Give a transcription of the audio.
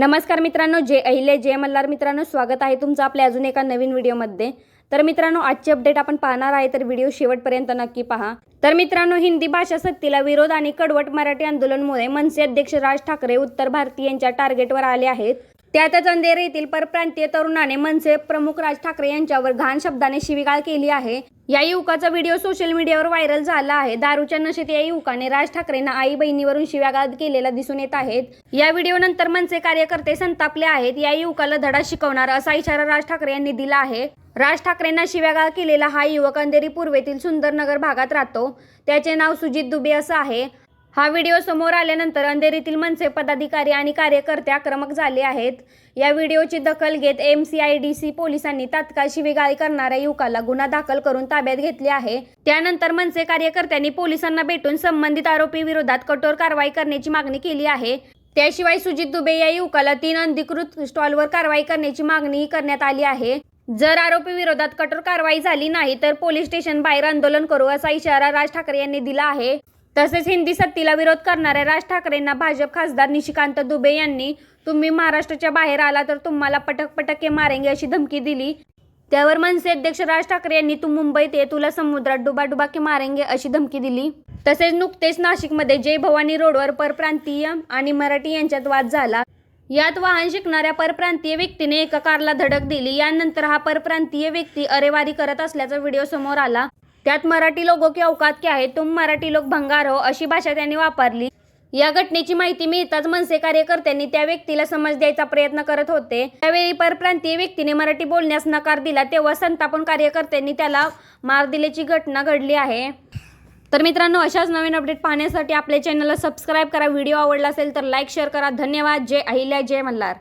नमस्कार मित्रांनो जे अहिले जय मल्हार मित्रांनो स्वागत आहे तुमचं आपल्या अजून एका नवीन व्हिडिओमध्ये. तर मित्रांनो आजची अपडेट आपण पाहणार आहे तर व्हिडिओ शेवटपर्यंत नक्की पहा. तर मित्रांनो हिंदी भाषा सक्तीला विरोध आणि कडवट मराठी आंदोलनमुळे मनसे अध्यक्ष राज ठाकरे उत्तर भारतीयांच्या टार्गेटवर आले आहेत. त्यातच अंधेरी येथील परप्रांतीय तरुणाने मनसे प्रमुख राज ठाकरे यांच्यावर घाण शब्दाने शिवीगाळ केली आहे. या युवकाचा व्हिडिओ सोशल मीडियावर व्हायरल झाला आहे. दारूच्या नशेत या युवकाने राज ठाकरेंना आई बहिणीवरून शिव्यागाळ केलेला दिसून येत आहेत. या व्हिडिओ नंतर मनसे कार्यकर्ते संतापले आहेत. या युवकाला धडा शिकवणार असा इशारा राज ठाकरे यांनी दिला आहे. राज ठाकरेंना शिव्यागाळ केलेला हा युवक अंधेरी पूर्वेतील सुंदरनगर भागात राहतो. त्याचे नाव सुजित दुबे असं आहे. हा व्हिडिओ समोर आल्यानंतर अंधेरीतील मनसे पदाधिकारी आणि कार्यकर्ते आक्रमक झाले आहेत. या व्हिडिओची दखल घेत M C I D C पोलिसांनी तात्काळ शिवीगाळी करणाऱ्या युवकाला गुन्हा दाखल करून ताब्यात घेतले आहे. त्यानंतर मनसे कार्यकर्त्यांनी पोलिसांना भेटून संबंधित आरोपी विरोधात कठोर कारवाई करण्याची मागणी केली आहे. त्याशिवाय सुजित दुबे या युवकाला तीन अनधिकृत स्टॉलवर कारवाई करण्याची मागणीही करण्यात आली आहे. जर आरोपी विरोधात कठोर कारवाई झाली नाही तर पोलीस स्टेशन बाहेर आंदोलन करू असा इशारा राज ठाकरे यांनी दिला आहे. तसेच हिंदी सक्तीला विरोध करणाऱ्या राज ठाकरेंना भाजप खासदार निशिकांत दुबे यांनी तुम्ही महाराष्ट्राच्या बाहेर आला तर तुम्हाला पटक पटके मारेंगे अशी धमकी दिली. त्यावर मनसे अध्यक्ष राज ठाकरे यांनी तू मुंबईत ये तुला समुद्रात डुबा डुबा के मारेंगे अशी धमकी दिली. तसेच नुकतेच नाशिकमध्ये जय भवानी रोडवर परप्रांतीय आणि मराठी यांच्यात वाद झाला. यात वाहन शिकणाऱ्या परप्रांतीय व्यक्तीने एका कारला धडक दिली. यानंतर हा परप्रांतीय व्यक्ती अरेवारी करत असल्याचा व्हिडिओ समोर आला. त्यात मराठी लोगो की औकात क्या आहे तुम मराठी लोक भंगार हो अशी भाषा त्यांनी वापरली. या घटनेची माहिती मिळताच मनसे कार्यकर्त्यांनी त्या व्यक्तीला समज द्यायचा प्रयत्न करत होते. त्यावेळी परप्रांतीय व्यक्तीने मराठी बोलण्यास नकार दिला तेव्हा संतापन कार्यकर्त्यांनी त्याला मार दिल्याची घटना घडली आहे. तर मित्रांनो अशाच नवीन अपडेट पाहण्यासाठी आपल्या चॅनलला सबस्क्राईब करा. व्हिडिओ आवडला असेल तर लाईक शेअर करा. धन्यवाद. जय अहिल्या जय मल्हार.